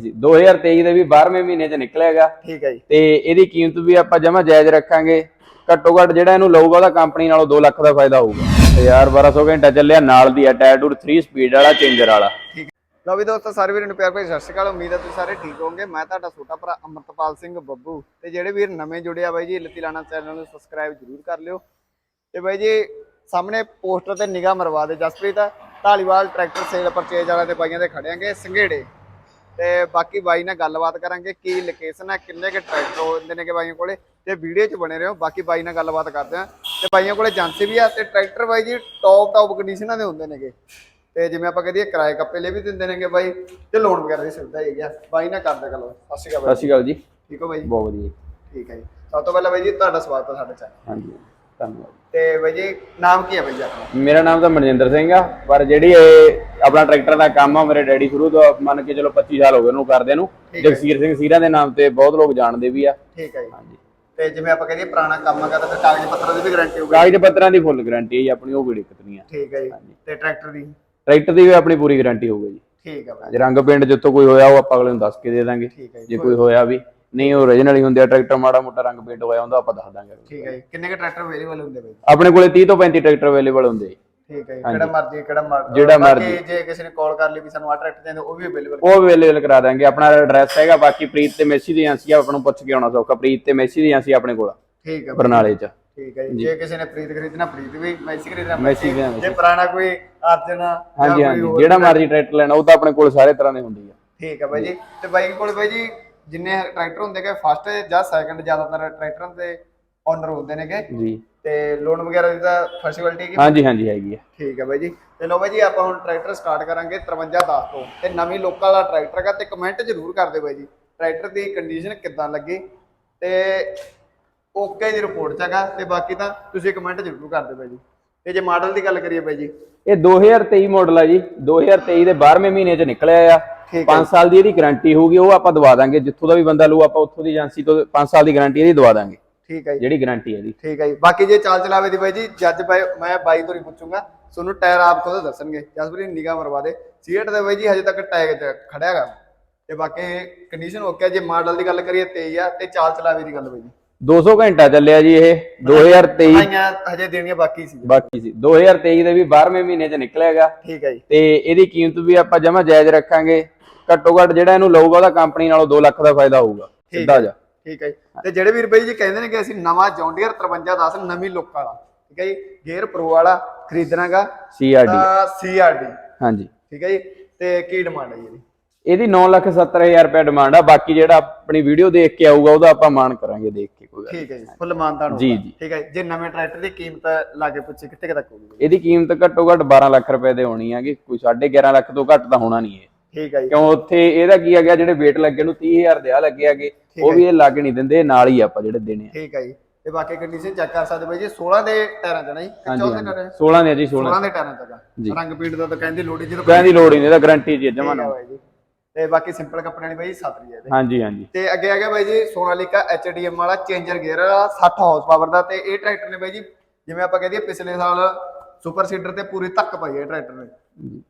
ਜੀ 2023 ਦੇ ਵੀ 12ਵੇਂ ਮਹੀਨੇ ਚ ਨਿਕਲੇਗਾ ਠੀਕ ਹੈ ਜੀ। ਤੇ ਇਹਦੀ ਕੀਮਤ ਵੀ ਆਪਾਂ ਜਮਾ ਜਾਇਜ਼ ਰੱਖਾਂਗੇ। ਘੱਟੋ ਘੱਟ ਜਿਹੜਾ ਇਹਨੂੰ ਲਊਗਾ ਉਹਦਾ ਕੰਪਨੀ ਨਾਲੋਂ 2 ਲੱਖ ਦਾ ਫਾਇਦਾ ਹੋਊਗਾ। 1200 ਘੰਟਾ ਚੱਲਿਆ ਨਾਲ ਦੀ ਟਾਇਰ 3 ਸਪੀਡ ਵਾਲਾ ਚੇਂਜਰ ਵਾਲਾ। ਠੀਕ ਲਓ ਵੀ ਦੋਸਤੋ ਸਾਰੇ ਵੀਰਾਂ ਨੂੰ ਪਿਆਰ ਭਰੀ ਸਤਿ ਸ਼੍ਰੀ ਅਕਾਲ। ਉਮੀਦ ਹੈ ਤੁਸੀਂ ਸਾਰੇ ਠੀਕ ਹੋਵੋਗੇ। ਮੈਂ ਤੁਹਾਡਾ ਛੋਟਾ ਭਰਾ ਅਮਰਤਪਾਲ ਸਿੰਘ ਬੱਬੂ। ਤੇ ਜਿਹੜੇ ਵੀਰ ਨਵੇਂ ਜੁੜੇ ਆ ਬਾਈ ਜੀ ਲੱਤੀ ਲਾਣਾ ਚੈਨਲ ਨੂੰ ਸਬਸਕ੍ਰਾਈਬ ਜ਼ਰੂਰ ਕਰ ਲਿਓ। ਤੇ ਬਾਈ ਜੀ ਸਾਹਮਣੇ ਪੋਸਟਰ ਤੇ ਨਿਗਾਹ ਮਰਵਾ ਦੇ Jaspreet. Dhaliwal tractor sale purchase ਵਾਲਿਆਂ ਦੇ ਬਾਈਆਂ ਦੇ ਖੜਿਆਂਗੇ। ਸੰਘੇੜੇ। ਤੇ ਬਾਕੀ ਬਾਈ ਨਾਲ ਗੱਲਬਾਤ ਕਰਾਂਗੇ ਕੀ ਲੋਕੇਸ਼ਨ ਹੈ ਕਿੰਨੇ ਕੇ ਟਰੈਕਟਰ ਹੁੰਦੇ ਨੇ ਕਿ ਬਾਈਆਂ ਕੋਲੇ ਤੇ ਵੀਡੀਓ 'ਚ ਬਣੇ ਰਹੋ ਬਾਕੀ ਬਾਈ ਨਾਲ ਗੱਲਬਾਤ ਕਰਦੇ ਆ ਤੇ ਬਾਈਆਂ ਕੋਲੇ ਏਜੰਸੀ ਵੀ ਆ ਤੇ ਟਰੈਕਟਰ ਬਾਈ ਜੀ ਟੌਪ ਟੌਪ ਕੰਡੀਸ਼ਨਾਂ ਦੇ ਹੁੰਦੇ ਨੇਗੇ। ਤੇ ਜਿਵੇਂ ਆਪਾਂ ਕਹਦੇ ਕਿਰਾਏ ਕੱਪੇ ਲਈ ਵੀ ਦਿੰਦੇ ਨੇਗੇ ਬਾਈ ਤੇ ਲੋਨ ਵਗੈਰਾ ਦੀ ਸੁਵਿਧਾ ਹੈਗੀ ਆ। ਬਾਈ ਨਾਲ ਕਰਦੇ ਗੱਲ। ਸਤਿ ਸ਼੍ਰੀ ਅਕਾਲ ਸਤਿ ਸ਼੍ਰੀ ਅਕਾਲ ਜੀ। ਠੀਕ ਹੋ ਬਾਈ ਬਹੁਤ ਵਧੀਆ। ਠੀਕ ਹੈ ਜੀ। ਸਭ ਤੋਂ ਪਹਿਲਾਂ ਬਾਈ ਜੀ ਤੁਹਾਡਾ ਸਵਾਗਤ ਹੈ ਸਾਡੇ ਚੈਨਲ ਹਾਂਜੀ। ਧੰਨਵਾਦ। ਤੇ ਬਾਈ ਜੀ ਨਾਮ ਕੀ ਹੈ ਬਾਈ ਜੀ ਆਪਣਾ? ਮੇਰਾ ਨਾਮ ਤਾਂ ਮਨਜਿੰਦਰ ਸਿੰਘ ਆ ਪਰ ਜਿਹੜੀ ਇਹ ਆਪਣਾ ਟਰੈਕਟਰ ਦਾ ਕੰਮ ਆ ਮੇਰੇ ਡੈਡੀ ਸ਼ੁਰੂ ਤੋਂ ਮੰਨ ਕੇ ਚਲੋ 25 ਸਾਲ ਹੋ ਗਏ ਉਹਨੂੰ ਕਰਦੇ ਨੂੰ ਠੀਕ ਹੈ। ਜਗਸੀਰ ਸਿੰਘ ਸੀਰਾ ਦੇ ਨਾਮ ਤੇ ਬਹੁਤ ਲੋਕ ਜਾਣਦੇ ਵੀ ਆ। ਠੀਕ ਹੈ ਜੀ। ਹਾਂਜੀ। ਤੇ ਜਿਵੇਂ ਆਪਾਂ ਕਹਿੰਦੇ ਪੁਰਾਣਾ ਕੰਮ ਕਰਦਾ ਤੇ ਕਾਗਜ਼ ਪੱਤਰਾਂ ਦੀ ਵੀ ਗਾਰੰਟੀ ਹੋਊਗੀ। ਕਾਗਜ਼ ਪੱਤਰਾਂ ਦੀ ਫੁੱਲ ਗਾਰੰਟੀ ਹੈ ਜੀ ਆਪਣੀ ਉਹ ਕੋਈ ਦਿੱਕਤ ਨਹੀਂ ਆ। ਠੀਕ ਹੈ ਜੀ। ਤੇ ਟਰੈਕਟਰ ਦੀ? ਟਰੈਕਟਰ ਦੀ ਵੀ ਆਪਣੀ ਪੂਰੀ ਗਾਰੰਟੀ ਹੋਊਗੀ ਜੀ। ਠੀਕ ਹੈ ਬਾਈ। ਜੇ ਰੰਗ ਪਿੰਡ ਜਿੱਥੋਂ ਕੋਈ ਹੋਇਆ ਉਹ ਆਪਾਂ ਅਗਲੇ ਨੂੰ ਦੱਸ ਕੇ ਦੇ ਦਾਂਗੇ। ਠੀਕ ਹੈ ਜੀ। ਜੇ ਕੋਈ ਹੋਇਆ ਵੀ। ਨਹੀਂ ਉਹ origignal ਹੀ ਹੁੰਦੇ ਆ ਟਰੈਕਟਰ ਮਾੜਾ ਮੋਟਾ ਰੰਗ ਪੇਂਟ ਹੋਇਆ ਹੁੰਦਾ ਆਪਾਂ ਦੱਸ ਦਾਂਗੇ ਠੀਕ ਹੈ ਜੀ। ਕਿੰਨੇ ਕੇ ਟਰੈਕਟਰ ਅਵੇਲੇਬਲ ਹੁੰਦੇ ਬਾਈ? ਆਪਣੇ ਕੋਲੇ 30 ਤੋਂ 35 ਟਰੈਕਟਰ ਅਵੇਲੇਬਲ ਹੁੰਦੇ ਜੀ। ਠੀਕ ਹੈ ਜੀ। ਕਿਹੜਾ ਮਰਜ਼ੀ ਕਿਹੜਾ ਮਰਜ਼ੀ ਜਿਹੜਾ ਮਰਜ਼ੀ। ਜੇ ਕਿਸੇ ਨੇ ਕਾਲ ਕਰ ਲਈ ਵੀ ਸਾਨੂੰ ਆ ਟਰੈਕਟਰ ਚਾਹੀਦਾ ਉਹ ਵੀ ਅਵੇਲੇਬਲ ਉਹ ਅਵੇਲੇਬਲ ਕਰਾ ਦਾਂਗੇ। ਆਪਣਾ ਐਡਰੈਸ ਹੈਗਾ ਬਾਕੀ ਪ੍ਰੀਤ ਤੇ ਮੈਸੀ ਦੀ ਏਜੰਸੀ ਆ ਆਪਾਂ ਨੂੰ ਪੁੱਛ ਕੇ ਆਉਣਾ ਸੌਖਾ। ਪ੍ਰੀਤ ਤੇ ਮੈਸੀ ਦੀ ਏਜੰਸੀ ਆਪਣੇ ਕੋਲ। ਠੀਕ ਹੈ ਬਰਨਾਲੇ 'ਚ। ਠੀਕ ਹੈ ਜੀ। ਜੇ। ਕਿਸੇ ਨੇ ਪ੍ਰੀਤ ਖਰੀਦਣਾ ਪ੍ਰੀਤ ਵੀ ਮੈਸੀ ਖਰੀਦਣਾ ਮੈਸੀ ਜੇ ਪੁਰਾਣਾ ਕੋਈ ਅਰਜਨ ਜਾਂ ਹਾਂਜੀ ਹਾਂਜੀ। ਜਿਹੜਾ ਮਰਜ਼ੀ ਟਰੈਕਟਰ ਲੈਣਾ ਉਹ ਤਾਂ ਆਪਣੇ ਕੋਲ ਸਾਰੇ ਤਰ੍ਹਾਂ ਦੇ ਹੁੰਦੇ ਆ। ਠੀਕ ਹੈ ਬਾਈ ਜੀ। ਤੇ ਬਾਈ ਕੋਲ ਬਾਈ ਜੀ ਜਿੰਨੇ ਟਰੈਕਟਰ ਹੁੰਦੇ ਕਿ ਫਸਟ ਜਾਂ ਸੈਕੰਡ ਜ਼ਿਆਦਾਤਰ ਟਰੈਕਟਰਾਂ ਦੇ ਓਨਰ ਹੁੰਦੇ ਨੇਗੇ। ਜੀ। ਤੇ ਲੋਨ ਵਗੈਰਾ ਦੀ ਤਾਂ ਫੈਸਿਲਿਟੀ ਕੀ ਹਾਂਜੀ ਹਾਂਜੀ ਹੈਗੀ ਆ। ਠੀਕ ਹੈ ਬਾਈ ਜੀ। ਤੇ ਲਓ ਬਾਈ ਜੀ ਆਪਾਂ ਹੁਣ ਟਰੈਕਟਰ ਸਟਾਰਟ ਕਰਾਂਗੇ 5310 ਤੋਂ। ਤੇ ਨਵੀਂ ਲੋਕਾਂ ਦਾ ਟਰੈਕਟਰ ਹੈਗਾ ਤੇ ਕਮੈਂਟ ਜ਼ਰੂਰ ਕਰ ਦਿਓ ਬਾਈ ਜੀ। ਟਰੈਕਟਰ ਦੀ ਕੰਡੀਸ਼ਨ ਕਿੱਦਾਂ ਲੱਗੀ? ਤੇ ਓਕੇ ਦੀ ਰਿਪੋਰਟ ਚ ਹੈਗਾ। ਤੇ ਬਾਕੀ ਤਾਂ ਤੁਸੀਂ ਕਮੈਂਟ ਜ਼ਰੂਰ ਕਰ ਦਿਓ ਬਾਈ ਜੀ। ਤੇ ਜੇ ਮਾਡਲ ਦੀ ਗੱਲ ਕਰੀਏ ਬਾਈ ਜੀ। ਇਹ 2023 ਮਾਡਲ ਆ ਜੀ। 2023 ਦੇ 12ਵੇਂ ਮਹੀਨੇ 'ਚ ਨਿਕਲਿਆ ਆ। 5 ਸਾਲ ਦੀ ਇਹਦੀ ਗਾਰੰਟੀ ਹੋਊਗੀ ਉਹ ਆਪਾਂ ਦਵਾ ਦਾਂਗੇ। ਜਿੱਥੋਂ ਦਾ ਵੀ ਬੰਦਾ ਲਊ ਆਪਾਂ ਉੱਥੋਂ ਦੀ ਏਜੰਸੀ ਤੋਂ 5 ਸਾਲ ਦੀ ਗਾਰੰਟੀ ਇਹਦੀ ਦਵਾ ਦਾਂਗੇ। ਠੀਕ ਹੈ ਜੀ। ਜਿਹੜੀ ਗਾਰੰਟੀ ਹੈ ਇਹਦੀ। ਠੀਕ ਹੈ ਜੀ। ਬਾਕੀ ਜੇ ਚਾਲ ਚਲਾਵੇ ਦੀ ਬਾਈ ਜੀ ਜੱਜ ਬਾਈ ਮੈਂ ਬਾਈ ਤੋਂ ਨਹੀਂ ਪੁੱਛੂੰਗਾ। ਤੁਹਾਨੂੰ ਟਾਇਰ ਆਪ ਖੁਦ ਦੱਸਣਗੇ। ਜਸਪ੍ਰੀਤ ਨਿਗਾਹ ਮਰਵਾ ਦੇ। ਸੀਟ ਦੇ ਬਾਈ ਜੀ ਹਜੇ ਤੱਕ ਟੈਗ ਤੇ ਖੜਿਆ ਹੈਗਾ। ਤੇ ਬਾਕੀ ਕੰਡੀਸ਼ਨ ਓਕੇ ਜੇ ਮਾਡਲ ਦੀ ਗੱਲ ਕਰੀਏ ਤੇਜ਼ ਆ ਤੇ ਚਾਲ ਚਲਾਵੇ ਦੀ ਗੱਲ ਬਾਈ ਜੀ। 200 ਘੰਟਾ ਚੱਲਿਆ ਜੀ ਇਹ। 2023 ਭਾਈਆਂ ਹਜੇ ਦੇਣੀਆਂ ਬਾਕੀ ਸੀ। ਬਾਕੀ ਸੀ। 2023 ਦੇ ਵੀ 12ਵੇਂ ਮਹੀਨੇ 'ਚ ਨਿਕਲਿਆਗਾ ਠੀਕ ਹੈ ਜੀ। ਤੇ ਇਹਦੀ ਕੀਮਤ ਵੀ ਆਪਾਂ ਜਮਾ ਜਾਇਜ਼ ਰੱਖਾਂਗੇ। ਘੱਟੋ ਘੱਟ ਜਿਹੜਾ ਇਹਨੂੰ ਲਊਗਾ ਉਹਦਾ ਕੰਪਨੀ ਨਾਲੋਂ 2 ਲੱਖ ਦਾ ਫਾਇਦਾ ਹੋਊਗਾ ਸਿੱਧਾ ਜਾ ਠੀਕ ਹੈ ਜੀ। ਤੇ ਜਿਹੜੇ ਵੀਰ ਬਾਈ ਜੀ ਕਹਿੰਦੇ ਨੇ ਕਿ ਅਸੀਂ ਨਵਾਂ ਜੌਂਡੀਅਰ 5310 ਨਵੀਂ ਲੁੱਕ ਵਾਲਾ। ਠੀਕ ਹੈ ਜੀ ਗੇਅਰ ਪ੍ਰੋ ਵਾਲਾ ਖਰੀਦਣਾਗਾ। ਸੀਆਰਡੀ ਸੀਆਰਡੀ ਹਾਂਜੀ। ਠੀਕ ਹੈ ਜੀ ਤੇ ਕੀ ਡਿਮਾਂਡ ਹੈ ਜੀ ਇਹਦੀ? ਇਹਦੀ 970000 ਰੁਪਏ ਡਿਮਾਂਡ ਆ ਬਾਕੀ ਜਿਹੜਾ ਆਪਣੀ ਵੀਡੀਓ ਦੇਖ ਕੇ ਆਊਗਾ ਉਹਦਾ ਆਪਾਂ ਮਾਨ ਕਰਾਂਗੇ ਦੇਖ ਕੇ ਕੋਈ। ਠੀਕ ਹੈ ਜੀ ਫੁੱਲ ਮਾਨਤਾਨ ਜੀ, ਹੋਊਗਾ। ਜੀ। ਠੀਕ ਹੈ ਜੀ। ਜੇ ਨਵੇਂ ਟਰੈਕਟਰ ਦੀ ਕੀਮਤ ਲਾਗੇ ਪੁੱਛੇ ਕਿੱਥੇ ਤੱਕ ਹੋਊਗੀ? ਇਹਦੀ ਕੀਮਤ ਘੱਟੋ ਘੱਟ 12 ਲੱਖ ਰੁਪਏ ਦੇ ਹੋਣੀ ਹੈਗੀ ਕੋਈ 11.5 ਲੱਖ ਤੋਂ ਘੱਟ ਤਾਂ ਹੋਣਾ ਨਹੀਂ ਇਹ। ਠੀਕ ਹੈ ਜੀ। ਕਿਉਂ ਉੱਥੇ ਇਹਦਾ ਕੀ ਆ ਗਿਆ ਜਿਹੜੇ ਵੇਟ ਲੱਗੇ ਨੂੰ 30000 ਦੇ ਆ ਲੱਗੇ ਹੈਗੇ ਉਹ ਵੀ ਇਹ ਲੱਗ ਨਹੀਂ ਦਿੰਦੇ ਨਾਲ ਹੀ ਆਪਾਂ ਜਿਹੜੇ ਦੇਣੇ ਆ। ਠੀਕ ਹੈ ਜੀ। ਤੇ ਬਾਕੀ ਕੰਡੀਸ਼ਨ ਚੈੱਕ ਕਰ ਸਕਦੇ ਬਾਈ ਜੀ 16 ਦੇ ਟਾਇਰਾਂ ਚ ਨਾ ਜੀ। ਕਿ 14 ਦੇ ਟਾਇਰਾਂ? 16 ਨੇ ਜੀ 16 16 ਦੇ ਟਾਇਰਾਂ ਚ। ਰੰਗ ਪੀੜ ਦਾ ਤਾਂ ਕਹਿੰਦੇ ਲੋੜੀ ਜਦੋਂ ਕਹਿੰਦੀ ਲੋੜ ਹੀ ਨਹੀਂ ਇਹਦਾ ਗਾਰੰਟੀ ਜੀ ਜਮਾ ਨਾ ਤੇ ਬਾਕੀ ਸਿੰਪਲ ਕੱਪੜੇ ਵਾਲੀ ਬਾਈ ਜੀ ਸਤਰੀ ਹੈ ਹਾਂਜੀ ਹਾਂਜੀ। ਤੇ ਅੱਗੇ ਆ ਗਿਆ ਬਾਈ ਜੀ ਸੋਨਾਲੀਕਾ HDM ਵਾਲਾ ਚੇਂਜਰ ਗੇਅਰ ਵਾਲਾ 60 ਹਾਰਸ ਪਾਵਰ ਦਾ। ਤੇ ਇਹ ਟਰੈਕਟਰ ਨੇ ਬਾਈ ਜੀ ਜਿਵੇਂ ਆਪਾਂ ਕਹਦੇ ਪਿਛਲੇ ਸਾਲ ਸੁਪਰ ਸੀਡਰ ਤੇ ਪੂਰੀ ਧੱਕ ਪਾਈ ਹੈ ਟਰੈਕਟਰ ਨੇ।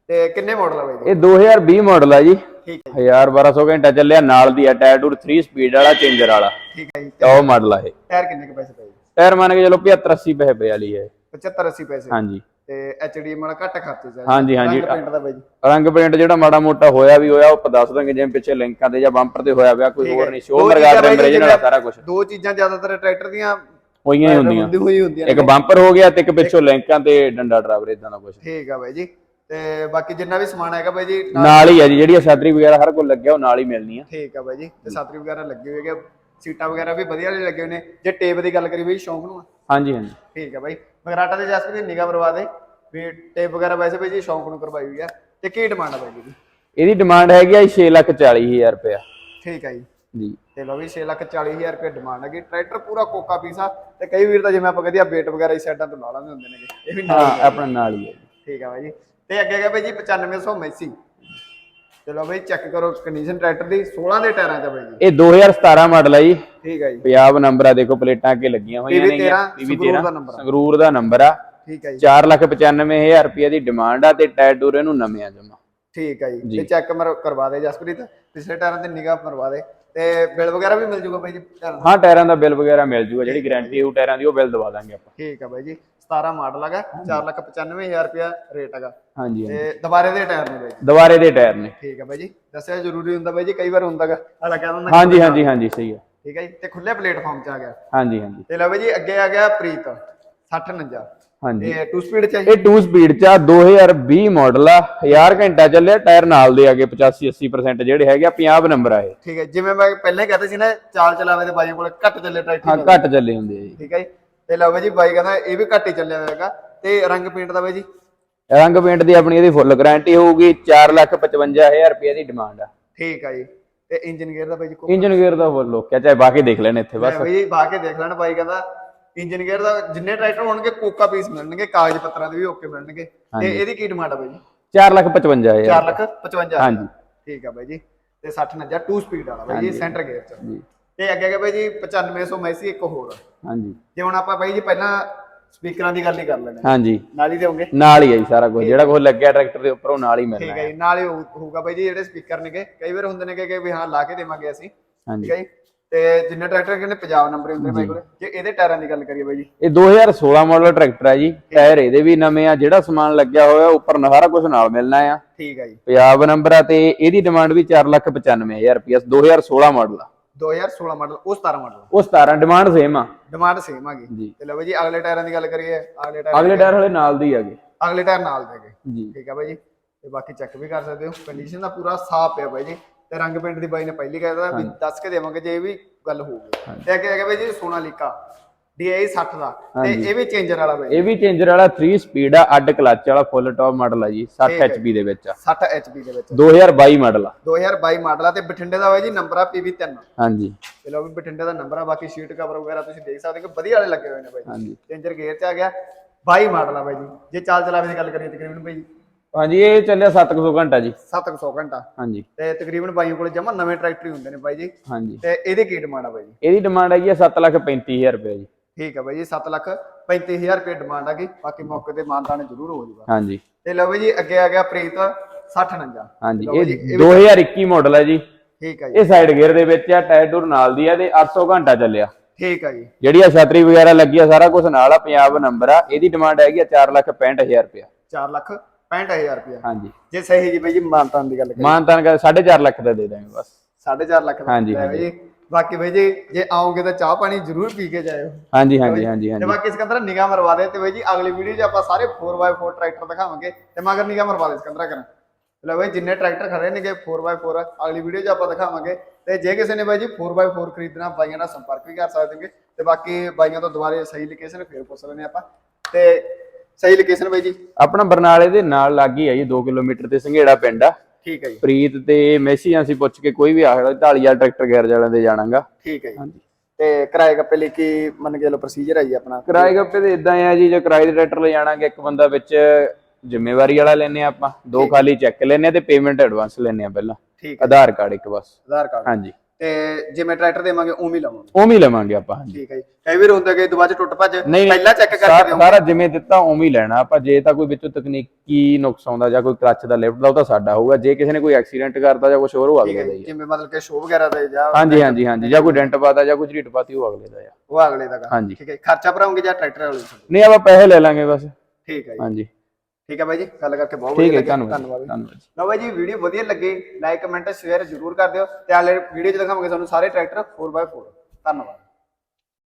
ਤੇ ਕਿੰਨੇ ਮਾਡਲ ਆ ਬਾਈ ਜੀ? ਇਹ 2020 ਮਾਡਲ ਆ ਜੀ। ਠੀਕ ਹੈ 1200 ਘੰਟਾ ਚੱਲਿਆ ਨਾਲ ਦੀ ਆ ਟਾਇਰ 3 ਸਪੀਡ ਵਾਲਾ ਚੇਂਜਰ ਵਾਲਾ। ਠੀਕ ਹੈ ਜੀ। ਮਾਡਲ ਆ ਇਹ। ਟਾਇਰ ਕਿੰਨੇ ਕੁ ਪੈਸੇ ਪਏ ਜੀ? ਟਾਇਰ ਮੰਨ ਕੇ ਚਲੋ 75 80 ਪੈਸੇ ਪਏ ਵਾਲੀ ਹੈ 75 80 ਪੈਸੇ। ਹਾਂਜੀ। ਤੇ HDM ਵਾਲਾ ਘੱਟ ਖਰਚੇ ਚ ਹਾਂਜੀ, ਹਾਂਜੀ। ਰੰਗ ਪੇਂਟ ਦਾ ਬਾਈ ਜੀ। ਰੰਗ ਪੇਂਟ ਜਿਹੜਾ ਮਾੜਾ ਮੋਟਾ ਹੋਇਆ ਵੀ ਹੋਇਆ ਉਹ ਦੱਸ ਦਾਂਗੇ ਜਿਵੇਂ ਪਿੱਛੇ ਲਿੰਕਾਂ ਤੇ ਜਾਂ ਬੰਪਰ ਤੇ ਹੋਇਆ ਪਿਆ ਕੋਈ ਹੋਰ ਨਹੀਂ ਸ਼ੋ। ਦੋ ਮਰਗਾ ਦੇ ਬਾਈ ਜੀ original ਆ ਸਾਰਾ ਕੁਝ ਦੋ ਚੀਜ਼ਾਂ ਜ਼ਿਆਦਾਤਰ ਟਰੈਕਟਰ ਦੀਆਂ ਹੋਈਆਂ ਹੀ ਹੁੰਦੀਆਂ। ਇੱਕ ਬੰਪਰ ਹੋ ਗਿਆ ਤੇ ਇੱਕ ਪਿੱਛੋਂ ਲਿੰਕਾਂ ਤੇ ਡੰਡਾ ਡਰਾਈਵਰ ਇਦਾਂ ਦਾ ਕੁਝ ਠੀਕ ਆ ਬਾਈ ਜੀ। ਤੇ ਬਾਕੀ ਜਿੰਨਾ ਵੀ ਸਮਾਨ ਹੈਗਾ ਬਾਈ ਜੀ ਨਾਲ- ਹੀ ਆ ਜੀ ਜਿਹੜੀ ਛਤਰੀ ਵਗੈਰਾ ਹਰ ਕੋਲ ਲੱਗਿਆ ਉਹ ਨਾਲ ਹੀ ਮਿਲਣੀ ਆ। ਠੀਕ ਆ ਬਾਈ ਜੀ ਤੇ ਸਾਤਰੀ ਵਗੈਰਾ ਲੱਗੇ ਹੋਏ ਹੈਗੇ ਸੀਟਾਂ ਵਗੈਰਾ ਵੀ ਵਧੀਆ ਲੱਗੇ ਹੋਏ ਨੇ ਜੇ ਟੇਪ ਦੀ ਗੱਲ ਕਰੀ ਬਾਈ ਸ਼ੌਂਕ ਨੂੰ ਹਾਂਜੀ ਹਾਂਜੀ। ਠੀਕ ਆ ਬਾਈ ਮਗਰਾਟਾ ਦੇ ਜਸਪ੍ਰੀਤ ਦੀ ਨਿਗਾਹ ਮਰਵਾ ਦੇ ਵੀ ਟੇਪ ਵਗੈਰਾ ਵੈਸੇ ਬਾਈ ਜੀ ਸ਼ੌਂਕ ਨੂੰ ਕਰਵਾਈ ਹੋਈ ਆ ਤੇ ਕੀ ਡਿਮਾਂਡ ਆ ਬਾਈ ਜੀ? ਇਹਦੀ ਡਿਮਾਂਡ ਹੈਗੀ ਆ 640000 ਰੁਪਇਆ। ਠੀਕ ਆ ਜੀ। ਜੀ। ਤੇ ਲਓ ਵੀ 640000 ਰੁਪਏ ਡਿਮਾਂਡ ਹੈਗੀ ਟਰੈਕਟਰ ਪੂਰਾ ਕੋਕਾ ਪੀਸਾ ਤੇ ਕਈ ਵੀਰ ਤਾਂ ਜਿਵੇਂ ਆਪਾਂ ਕਹਦੇ ਆ ਵੇਟ ਵਗੈਰਾ ਇਸ ਸਾਈਡਾਂ ਤੋਂ ਲਾ ਲੈਂਦੇ ਹੁੰਦੇ ਨੇਗੇ ਇਹ ਵੀ ਨਾਲ ਹਾਂ ਆਪਣਾ ਨਾਲ ਹੀ ਹੈ ਠੀਕ ਆ ਬਾਈ ਜੀ ਤੇ ਅੱਗੇ ਗਿਆ ਬਾਈ ਜੀ 9500 ਮੈਸੀ। ਚਲੋ ਬਾਈ ਚੈੱਕ ਕਰੋ ਕੰਡੀਸ਼ਨ ਟਰੈਕਟਰ ਦੀ 16 ਦੇ ਟਾਇਰਾਂ ਚ ਬਾਈ ਜੀ। ਇਹ 2017 ਮਾਡਲ ਆ ਜੀ। ਠੀਕ ਆ ਜੀ। ਪੰਜਾਬ ਨੰਬਰ ਆ ਦੇਖੋ ਪਲੇਟਾਂ ਅੱਗੇ ਲੱਗੀਆਂ ਹੋਈਆਂ ਨੇ 13 ਸੰਗਰੂਰ ਦਾ ਨੰਬਰ ਆ। ਠੀਕ ਆ ਜੀ। 495000 ਰੁਪਏ ਦੀ ਡਿਮਾਂਡ ਆ ਤੇ ਟਾਇਰ ਟੂਰ ਇਹਨੂੰ ਨਵੇਂ ਆ ਜਮਾ। ਠੀਕ ਆ ਜੀ। ਤੇ ਚੈੱਕ ਮਰ ਕਰਵਾ ਦੇ ਜਸਪ੍ਰੀਤ। ਪਿਛਲੇ ਟਾਇਰਾਂ ਤੇ ਨਿਗਾਹ ਮਰਵਾ ਦੇ। ਤੇ ਬਿੱਲ ਵਗੈਰਾ ਵੀ ਮਿਲ ਜੂਗਾ ਬਾਈ ਜੀ? ਹਾਂ ਟਾਇਰਾਂ ਦਾ ਬਿੱਲ ਵਗੈਰਾ ਮਿਲ ਜੂਗਾ। ਜਿਹੜੀ ਗਾਰੰਟੀ ਹੋਊ ਟਾਇਰਾਂ ਦੀ ਉਹ ਬਿੱਲ ਦਵਾ ਦਾਂਗੇ ਆਪਾਂ। ਠੀਕ ਆ ਬਾਈ ਜੀ। 17 ਮਾਡਲ ਹੈਗਾ 495000 ਰੁਪਿਆ ਰੇਟ ਹੈਗਾ। ਹਾਂਜੀ ਤੇ ਦੁਬਾਰੇ ਦੇ ਟਾਇਰ ਨੇ ਬਾਈ। ਜੀ ਦੁਬਾਰੇ ਦੇ ਟਾਇਰ ਨੇ। ਠੀਕ ਆ ਬਾਈ ਜੀ ਦੱਸਿਆ ਜ਼ਰੂਰੀ ਹੁੰਦਾ ਬਾਈ ਜੀ ਕਈ ਵਾਰ ਹੁੰਦਾਗਾ ਹਾਲਾ ਕਹਿ ਦਿੰਦਾ ਹਾਂਜੀ ਹਾਂਜੀ ਹਾਂਜੀ ਸਹੀ ਹੈ। ਠੀਕ ਹੈ ਜੀ ਤੇ ਖੁੱਲੇ ਪਲੇਟਫਾਰਮ 'ਚ ਆ ਗਿਆ। ਹਾਂਜੀ ਹਾਂਜੀ। ਤੇ ਲਓ ਬਾਈ ਜੀ ਅੱਗੇ ਆ ਗਿਆ ਪ੍ਰੀਤ 60 49 ਹਾਂਜੀ। ਤੇ 2 ਸਪੀਡ ਚ ਆ ਜੀ? ਇਹ 2 ਸਪੀਡ ਚ ਆ 2020 ਮਾਡਲ ਆ 1000 ਘੰਟਾ ਚੱਲਿਆ ਟਾਇਰ ਨਾਲ ਦੇ ਆਗੇ 85 80% ਜਿਹੜੇ ਹੈਗੇ ਆ 50 ਨੰਬਰ ਆ ਇਹ। ਠੀਕ ਹੈ ਜਿਵੇਂ ਮੈਂ ਪਹਿਲਾਂ ਹੀ ਕਹਤਾ ਸੀ ਨਾ ਚਾਲ ਚਲਾਵੇ ਦੇ ਬਾਈਆਂ ਕੋਲ ਘੱਟ ਚੱਲੇ ਹਾਂ ਟਰੈਕਟਰ ਘੱਟ ਚੱਲੇ ਹੁੰਦੇ ਆ ਜੀ। ਠੀਕ ਹੈ ਜੀ ਤੇ ਲਓ ਬਾਈ ਜੀ ਬਾਈ ਕਹਿੰਦਾ ਇਹ ਵੀ ਘੱਟ ਹੀ ਚੱਲਿਆ ਹੋਏਗਾ ਤੇ ਰੰਗ ਪੇਂਟ ਦਾ ਬਾਈ ਜੀ? ਰੰਗ ਪੇਂਟ ਦੀ ਆਪਣੀ ਇਹਦੀ ਫੁੱਲ ਗਾਰੰਟੀ ਹੋਊਗੀ 455000 ਰੁਪਏ ਦੀ ਡਿਮਾਂਡ ਆ। ਠੀਕ ਆ ਜੀ। ਤੇ ਇੰਜਨ ਗੇਅਰ ਦਾ ਬਾਈ ਜੀ ਇੰਜਨ ਗੇਅਰ ਦਾ ਫੁੱਲ ਲੋਕਿਆ ਚਾਹੇ ਬਾਕੀ ਦੇਖ ਲੈਣ ਇੱਥੇ ਬਸ। ਬਾਈ ਜੀ ਬਾਹ ਕੇ ਦੇਖ ਲੈਣ ਬਾਈ ਕਹਿੰਦਾ ਇੰਜਨ ਗੇਅਰ ਦਾ ਜਿੰਨੇ ਟਰੈਕਟਰ ਹੋਣਗੇ ਕੋਕਾ ਪੀਸ ਮਿਲਣਗੇ ਕਾਗਜ਼ ਪੱਤਰਾਂ ਦੇ ਵੀ ਓਕੇ ਮਿਲਣਗੇ। ਤੇ ਇਹਦੀ ਕੀ ਡਿਮਾਂਡ ਆ ਬਾਈ ਜੀ? 455000 4 ਲੱਖ 55 ਹਾਂਜੀ। ਠੀਕ ਆ ਬਾਈ ਜੀ। ਤੇ 60 ਨੱਜਾ 2 ਸਪੀਡ ਵਾਲਾ ਬਾਈ ਜੀ ਸੈਂਟਰ ਗੇਅਰ ਚ। ਤੇ ਅੱਗੇ ਅੱਗੇ ਬਾਈ ਜੀ 9500 ਮੈਸੀ ਇੱਕ ਹੋਰ। ਆ। ਹਾਂਜੀ। ਜੇ ਹੁਣ ਆਪਾਂ ਬਾਈ ਜੀ ਪਹਿਲਾਂ ਸਪੀਕਰਾਂ ਦੀ ਗੱਲ ਹੀ ਕਰ ਲੈਣੇ ਹਾਂਜੀ। ਨਾਲ ਹੀ ਦੇਵੋਗੇ ਨਾਲ ਹੀ ਆ ਜੀ ਸਾਰਾ ਕੁਝ। ਜਿਹੜਾ ਕੁਝ ਲੱਗਿਆ ਟਰੈਕਟਰ ਦੇ ਉੱਪਰ ਉਹ ਨਾਲ ਹੀ ਮਿਲਣਾ ਠੀਕ ਹੈ ਜੀ ਨਾਲ ਹੀ ਹੋਊ- ਹੋਊਗਾ ਬਾਈ ਜੀ ਜਿਹੜੇ ਸਪੀਕਰ ਨੇਗੇ। ਕਈ ਵਾਰ ਹੁੰਦੇ ਨੇ ਕਿ ਵੀ ਹਾਂ ਲਾ ਕੇ ਦੇਵਾਂਗੇ ਅਸੀਂ। ਹਾਂਜੀ। ਠੀਕ ਹੈ ਜੀ। ਤੇ ਜਿੰਨੇ ਟਰੈਕਟਰ ਕਹਿੰਦੇ ਪੰਜਾਬ ਨੰਬਰ ਹੁੰਦੇ ਨੇ ਬਾਈ ਕੋਲੇ। ਜੇ ਇਹਦੇ ਟਾਇਰਾਂ ਦੀ ਗੱਲ ਕਰੀਏ ਬਾਈ ਜੀ। ਇਹ 2016 ਮਾਡਲ ਟਰੈਕਟਰ ਹੈ ਜੀ। ਟਾਇਰ ਇਹਦੇ ਵੀ ਨਵੇਂ ਆ। ਜਿਹੜਾ ਸਮਾਨ ਲੱਗਿਆ ਹੋਇਆ ਉੱਪਰ ਸਾਰਾ ਕੁਝ ਨਾਲ ਮਿਲਣਾ ਆ। ਠੀਕ ਹੈ ਜੀ। ਪੰਜਾਬ ਨੰਬਰ ਆ ਤੇ ਇਹਦੀ ਡਿਮਾਂਡ ਵੀ 495000 ਰੁਪਏ 2016 ਮਾਡਲ ਆ 2016 ਮਾਡਲ ਉਹ 17 ਮਾਡਲ ਉਹ 17 ਡਿਮਾਂਡ ਸੇਮ ਆ। ਡਿਮਾਂਡ ਸੇਮ ਆ ਗਈ। ਜੀ। ਤੇ ਲਓ ਜੀ ਅਗਲੇ ਟਾਇਰਾਂ ਦੀ ਗੱਲ ਕਰੀਏ ਅਗਲੇ ਟਾਇਰ ਅਗਲੇ ਟਾਇਰ ਹਲੇ ਨਾਲ ਦੀ ਆਗੇ ਅਗਲੇ ਟਾਇਰ ਨਾਲ ਦੇਗੇ ਜੀ। ਠੀਕ ਹੈ ਬਾਈ ਜੀ। ਤੇ ਬਾਕੀ ਚੈੱਕ ਵੀ ਕਰ ਸਕਦੇ ਹੋ। ਕੰਡੀਸ਼ਨ ਦਾ ਪੂਰਾ ਸਾਫ਼ ਪਿਆ ਬਾਈ ਜੀ। ਤੇ ਰੰਗ ਪੇਂਟ ਦੀ ਬਾਈ ਨੇ ਪਹਿਲੀ ਕਹਿ ਦਿੱਤਾ ਵੀ ਦੱਸ ਕੇ ਦੇਵਾਂਗੇ ਜੇ ਵੀ ਗੱਲ ਹੋਊਗੀ। ਤੇ ਅੱਗੇ ਅੱਗੇ ਬਾਈ ਜੀ ਸੋਨਾਲੀਕਾ DI 60 ਦਾ। ਤੇ ਇਹ ਵੀ ਚੇਂਜਰ ਵਾਲਾ ਬਾਈ। ਇਹ ਵੀ ਚੇਂਜਰ ਵਾਲਾ 3 ਸਪੀਡ ਆ ਅੱਡ ਕਲੱਚ ਵਾਲਾ ਫੁੱਲ ਟੌਪ ਮਾਡਲ ਆ ਜੀ 60 HP ਦੇ ਵਿੱਚ ਆ। 60 HP ਦੇ ਵਿੱਚ। 2022 ਮਾਡਲ ਆ। 2022 ਮਾਡਲ ਆ ਤੇ ਬਠਿੰਡੇ ਦਾ ਬਾਈ ਜੀ ਨੰਬਰ ਆ PV3 ਹਾਂਜੀ। ਤੇ ਲਓ ਵੀ ਬਠਿੰਡੇ ਦਾ ਨੰਬਰ ਆ ਬਾਕੀ ਸ਼ੀਟ ਕਵਰ ਵਗੈਰਾ ਤੁਸੀਂ ਦੇਖ ਸਕਦੇ ਹੋ ਕਿ ਵਧੀਆ ਵਾਲੇ ਲੱਗੇ ਹੋਏ ਨੇ ਬਾਈ। ਜੀ ਹਾਂਜੀ। ਚੇਂਜਰ ਗੇਅਰ ਚ ਆ ਗਿਆ 22 ਮਾਡਲ ਆ ਬਾਈ ਜੀ। ਜੇ ਚਾਲ ਚਲਾਵੇ ਦੀ ਗੱਲ ਕਰੀਏ ਤਕਰੀਬਨ ਬਾਈ। ਜੀ ਹਾਂਜੀ ਇਹ ਚੱਲਿਆ 700 ਘੰਟਾ ਜੀ। 700 ਘੰਟਾ। ਹਾਂਜੀ। ਤੇ ਤਕਰੀਬਨ ਬਾਈਆਂ ਕੋਲ ਜਮਾ ਨਵੇਂ ਟਰੈਕਟਰ ਹੀ ਹੁੰਦੇ ਨੇ ਬਾਈ ਜੀ। ਹਾਂਜੀ। ਤੇ ਇਹਦੀ ਕੀ ਡਿਮਾਂਡ ਆ ਬਾਈ ਜੀ? ਇਹਦੀ ਡਿਮਾਂਡ ਹੈਗੀ ਆ 735000 ਰੁਪਏ ਜੀ। ਠੀਕ ਆ ਬਾਈ ਜੀ 7 ਲੱਖ 35000 ਰੁਪਏ ਡਿਮਾਂਡ ਆ ਗਈ ਬਾਕੀ ਮੌਕੇ ਤੇ ਮਾਨਤਾਨ ਜ਼ਰੂਰ ਹੋ ਜਾਊਗਾ। ਹਾਂਜੀ। ਤੇ ਲਓ ਬਾਈ ਜੀ ਅੱਗੇ ਆ ਗਿਆ ਪ੍ਰੀਤ 60 49 ਹਾਂਜੀ ਇਹ 2021 ਮਾਡਲ ਹੈ ਜੀ। ਠੀਕ ਆ ਜੀ। ਇਹ ਸਾਈਡ ਗੇਅਰ ਦੇ ਵਿੱਚ ਆ ਟਾਇਰ ਟੂਰ ਨਾਲ ਦੀ ਆ ਤੇ 800 ਘੰਟਾ ਚੱਲਿਆ। ਠੀਕ ਆ ਜੀ। ਜਿਹੜੀ ਆ ਛਤਰੀ ਵਗੈਰਾ ਲੱਗੀ ਆ ਸਾਰਾ ਕੁਝ ਨਾਲ ਆ ਪੰਜਾਬ ਨੰਬਰ ਆ ਇਹਦੀ ਡਿਮਾਂਡ ਹੈਗੀ ਆ 465000 ਰੁਪਏ 4 ਲੱਖ 65000 ਰੁਪਏ ਹਾਂਜੀ। ਜੇ ਸਹੀ ਜੀ ਬਾਈ ਜੀ ਮਾਨਤਾਨ ਦੀ ਗੱਲ ਕਰੀਏ। ਮਾਨਤਾਨ ਕਰ 4.5 ਲੱਖ ਦਾ ਦੇ ਦਾਂਗੇ ਬਸ। 4.5 ਲੱਖ ਦਾ ਹਾਂਜੀ, ਲੈ ਬਾਈ ਜੀ। ਬਾਕੀ ਬਾਈ ਜੀ ਜੇ ਆਓਗੇ ਤਾਂ ਚਾਹ ਪਾਣੀ ਜ਼ਰੂਰ ਪੀ ਕੇ ਜਾਇਓ। ਹਾਂਜੀ ਹਾਂਜੀ ਹਾਂਜੀ ਤੇ ਹਾਂਜੀ ਬਾਕੀ ਸਿਕੰਦਰਾ ਨਿਗਾਹ ਮਰਵਾ ਦੇ ਤੇ ਬਾਈ ਜੀ ਅਗਲੀ ਵੀਡੀਓ 'ਚ ਆਪਾਂ ਸਾਰੇ 4x4 ਟਰੈਕਟਰ ਦਿਖਾਵਾਂਗੇ। ਤੇ ਮਗਰ ਨਿਗਾਹ ਮਰਵਾ ਦੇ ਸਿਕੰਦਰਾ ਕਰਨ ਲੈ ਬਾਈ ਜਿੰਨੇ ਟਰੈਕਟਰ ਖੜੇ ਨੇਗੇ 4x4 ਅਗਲੀ ਵੀਡੀਓ 'ਚ ਆਪਾਂ ਦਿਖਾਵਾਂਗੇ। ਤੇ ਜੇ ਕਿਸੇ ਨੇ ਬਾਈ ਜੀ 4x4 ਖਰੀਦਣਾ ਬਾਈਆਂ ਨਾਲ ਸੰਪਰਕ ਵੀ ਕਰ ਸਕਦੇ ਹੋਗੇ ਤੇ ਬਾਕੀ ਬਾਈਆਂ ਤੋਂ ਦੁਬਾਰੇ ਸਹੀ ਲੋਕੇਸ਼ਨ ਫੇਰ ਪੁੱਛ ਲੈਣੇ ਆਪਾਂ। ਤੇ ਸਹੀ ਲੋਕੇਸ਼ਨ ਬਾਈ ਜੀ? ਆਪਣਾ ਬਰਨਾਲੇ ਦੇ ਨਾਲ ਲੱਗੀ ਆ ਜੀ 2 ਕਿਲੋਮੀਟਰ ਤੇ ਸੰਘੇੜਾ ਪਿੰਡ ਆ। ਠੀਕ ਹੈ ਜੀ। ਪ੍ਰੀਤ ਤੇ ਮੈਸੀ ਅਸੀਂ ਪੁੱਛ ਕੇ ਕੋਈ ਵੀ ਆਖਦਾ ਢਾਲੀਆ ਟਰੈਕਟਰ ਗੈਰਜ ਵਾਲਿਆਂ ਦੇ ਜਾਣਾਗਾ। ਠੀਕ ਹੈ ਜੀ। ਹਾਂਜੀ। ਤੇ ਕਿਰਾਏ ਕੱਪੇ ਲਈ ਕੀ ਮੰਨ ਕੇ ਲੋ ਪ੍ਰੋਸੀਜਰ ਹੈ ਜੀ ਆਪਣਾ? ਕਿਰਾਏ ਗੱਪੇ ਤੇ ਇਦਾਂ ਆ ਜੀ ਜੇ ਕਿਰਾਏ ਦੇ ਟਰੈਕਟਰ ਲੈ ਜਾਣਾਗੇ ਇੱਕ ਬੰਦਾ ਵਿੱਚ ਜ਼ਿੰਮੇਵਾਰੀ ਵਾਲਾ ਲੈਨੇ ਆ ਆਪਾਂ ਦੋ ਖਾਲੀ ਚੈੱਕ ਲੈਨੇ ਆ ਤੇ ਪੇਮੈਂਟ ਐਡਵਾਂਸ ਲੈਨੇ ਆ ਪਹਿਲਾਂ। ਠੀਕ ਆਧਾਰ ਕਾਰਡ ਇੱਕ ਬਸ। ਆਧਾਰ ਕਾਰਡ। ਹਾਂਜੀ। ਤੇ ਜਿਵੇਂ ਟਰੈਕਟਰ ਦੇਵਾਂਗੇ ਉਵੇਂ ਹੀ ਲਵਾਂਗੇ। ਉਵੇਂ ਹੀ ਲਵਾਂਗੇ ਆਪਾਂ ਹਾਂਜੀ। ਠੀਕ ਹੈ ਜੀ। ਕਈ ਵਾਰ ਹੁੰਦਾ ਕਿ ਦੁਬਾਰਾ ਟੁੱਟ ਭੱਜ ਨਹੀਂ ਪਹਿਲਾਂ ਚੈੱਕ ਕਰਕੇ ਦਿਓ। ਸਾਰਾ ਜਿਵੇਂ ਦਿੱਤਾ ਉਵੇਂ ਹੀ ਲੈਣਾ। ਆਪਾਂ ਜੇ ਤਾਂ ਕੋਈ ਵਿੱਚੋਂ ਤਕਨੀਕੀ ਨੁਕਸ ਆਉਂਦਾ ਜਾਂ ਕੋਈ ਕਲੱਚ ਦਾ ਲਿਫਟ ਦਾ ਉਹ ਤਾਂ ਸਾਡਾ ਹੋਊਗਾ। ਜੇ ਕਿਸੇ ਨੇ ਕੋਈ ਐਕਸੀਡੈਂਟ ਕਰਦਾ ਜਾਂ ਕੁਝ ਹੋਰ ਠੀਕ ਅਗਲੇ ਹੈ ਦਾ ਹੀ। ਜਿਵੇਂ ਮਤਲਬ ਕਿ ਸ਼ੋਅ ਵਗੈਰਾ ਦੇ ਜਾਂ ਹਾਂਜੀ ਹਾਂਜੀ ਹਾਂਜੀ। ਜਾਂ ਕੋਈ ਡੈਂਟ ਪਾਤਾ ਜਾਂ ਕੋਈ ਝਰੀਟ ਪਾਤੀ ਉਹ ਅਗਲੇ ਦਾ ਆ। ਉਹ ਅਗਲੇ ਦਾ। ਹਾਂਜੀ। ਠੀਕ ਹੈ ਖਰਚਾ ਭਰਾਉਂਗੇ ਜਾਂ ਟਰੈਕਟਰ ਵਾਲੇ? ਨਹੀਂ ਆਪਾਂ ਪੈਸੇ ਲੈ ਲਾਂਗੇ ਬਸ। ਠੀਕ ਹੈ ਜੀ। ਹਾਂਜੀ। ਠੀਕ ਹੈ ਬਾਈ ਜੀ ਗੱਲ ਕਰਕੇ ਬਹੁਤ ਠੀਕ ਵਧੀਆ ਹੈ ਧੰਨਵਾਦ। ਧੰਨਵਾਦ ਜੀ। ਲਓ ਬਾਈ ਜੀ ਵੀਡੀਓ ਵਧੀਆ ਲੱਗੀ ਲਾਈਕ ਕਮੈਂਟ ਸ਼ੇਅਰ ਜ਼ਰੂਰ ਕਰ ਦਿਓ ਤੇ ਆਲੇ ਵੀਡੀਓ 'ਚ ਦਿਖਾਵਾਂਗੇ ਤੁਹਾਨੂੰ ਸਾਰੇ ਟਰੈਕਟਰ 4x4 ਧੰਨਵਾਦ